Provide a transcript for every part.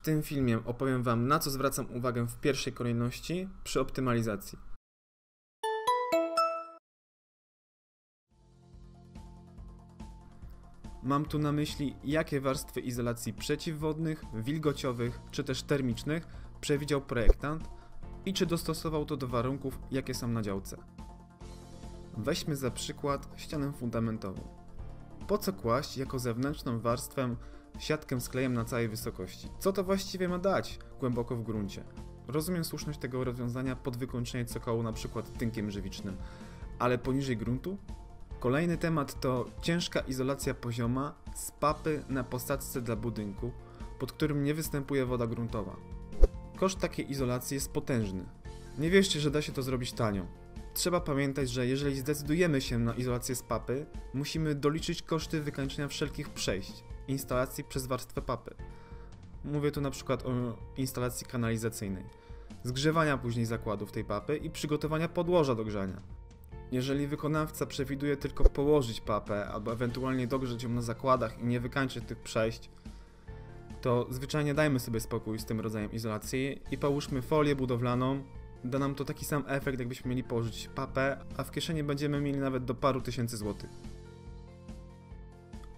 W tym filmie opowiem Wam, na co zwracam uwagę w pierwszej kolejności przy optymalizacji. Mam tu na myśli, jakie warstwy izolacji przeciwwodnych, wilgociowych czy też termicznych przewidział projektant i czy dostosował to do warunków, jakie są na działce. Weźmy za przykład ścianę fundamentową. Po co kłaść jako zewnętrzną warstwę siatkę z klejem na całej wysokości? Co to właściwie ma dać głęboko w gruncie? Rozumiem słuszność tego rozwiązania pod wykończenie cokołu na przykład tynkiem żywicznym, ale poniżej gruntu? Kolejny temat to ciężka izolacja pozioma z papy na posadzce dla budynku, pod którym nie występuje woda gruntowa. Koszt takiej izolacji jest potężny. Nie wierzcie, że da się to zrobić tanio. Trzeba pamiętać, że jeżeli zdecydujemy się na izolację z papy, musimy doliczyć koszty wykańczenia wszelkich przejść, instalacji przez warstwę papy. Mówię tu na przykład o instalacji kanalizacyjnej, zgrzewania później zakładów tej papy i przygotowania podłoża do grzania. Jeżeli wykonawca przewiduje tylko położyć papę albo ewentualnie dogrzeć ją na zakładach i nie wykańczyć tych przejść, to zwyczajnie dajmy sobie spokój z tym rodzajem izolacji i połóżmy folię budowlaną. Da nam to taki sam efekt, jakbyśmy mieli położyć papę, a w kieszeni będziemy mieli nawet do paru tysięcy złotych.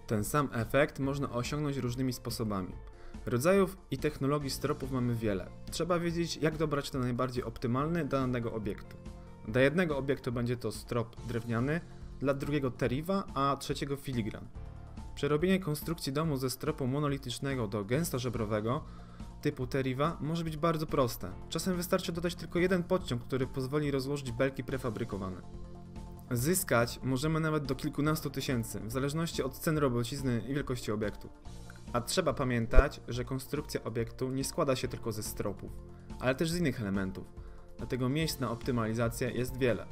Ten sam efekt można osiągnąć różnymi sposobami. Rodzajów i technologii stropów mamy wiele. Trzeba wiedzieć, jak dobrać ten najbardziej optymalny dla danego obiektu. Dla jednego obiektu będzie to strop drewniany, dla drugiego teriwa, a trzeciego filigran. Przerobienie konstrukcji domu ze stropu monolitycznego do gęstożebrowego typu teriwa może być bardzo proste. Czasem wystarczy dodać tylko jeden podciąg, który pozwoli rozłożyć belki prefabrykowane. Zyskać możemy nawet do kilkunastu tysięcy, w zależności od cen robocizny i wielkości obiektu. A trzeba pamiętać, że konstrukcja obiektu nie składa się tylko ze stropów, ale też z innych elementów, dlatego miejsc na optymalizację jest wiele.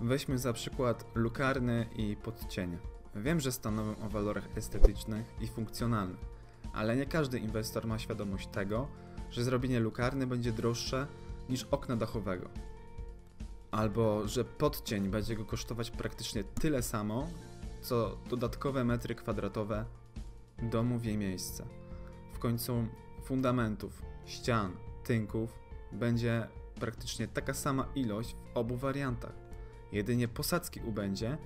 Weźmy za przykład lukarny i podcienie. Wiem, że stanowią o walorach estetycznych i funkcjonalnych, ale nie każdy inwestor ma świadomość tego, że zrobienie lukarny będzie droższe niż okna dachowego. Albo że podcień będzie go kosztować praktycznie tyle samo, co dodatkowe metry kwadratowe domu w jej miejsce. W końcu fundamentów, ścian, tynków będzie praktycznie taka sama ilość w obu wariantach. Jedynie posadzki ubędzie,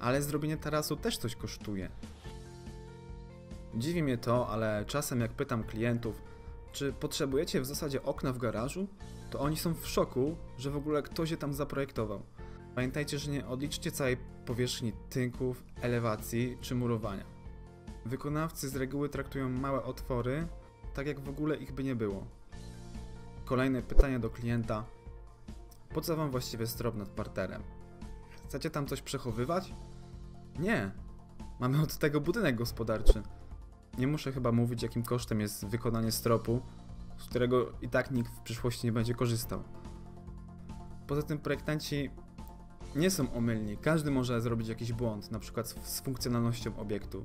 ale zrobienie tarasu też coś kosztuje. Dziwi mnie to, ale czasem jak pytam klientów, czy potrzebujecie w zasadzie okna w garażu, to oni są w szoku, że w ogóle ktoś je tam zaprojektował. Pamiętajcie, że nie odliczcie całej powierzchni tynków, elewacji czy murowania. Wykonawcy z reguły traktują małe otwory tak, jak w ogóle ich by nie było. Kolejne pytanie do klienta. Po co wam właściwie strop nad parterem? Chcecie tam coś przechowywać? Nie. Mamy od tego budynek gospodarczy. Nie muszę chyba mówić, jakim kosztem jest wykonanie stropu, z którego i tak nikt w przyszłości nie będzie korzystał. Poza tym projektanci nie są omylni. Każdy może zrobić jakiś błąd, na przykład z funkcjonalnością obiektu.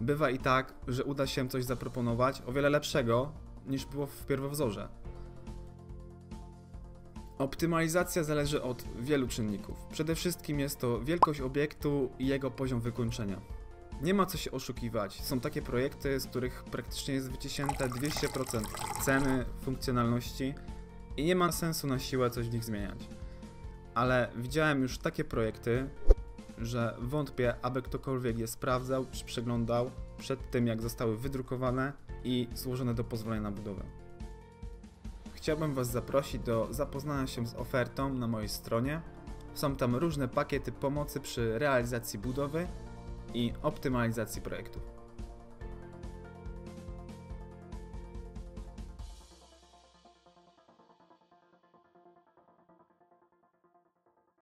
Bywa i tak, że uda się coś zaproponować o wiele lepszego niż było w pierwowzorze. Optymalizacja zależy od wielu czynników. Przede wszystkim jest to wielkość obiektu i jego poziom wykończenia. Nie ma co się oszukiwać. Są takie projekty, z których praktycznie jest wyciśnięte 200% ceny, funkcjonalności i nie ma sensu na siłę coś w nich zmieniać. Ale widziałem już takie projekty, że wątpię, aby ktokolwiek je sprawdzał czy przeglądał przed tym, jak zostały wydrukowane i złożone do pozwolenia na budowę. Chciałbym Was zaprosić do zapoznania się z ofertą na mojej stronie. Są tam różne pakiety pomocy przy realizacji budowy i optymalizacji projektów.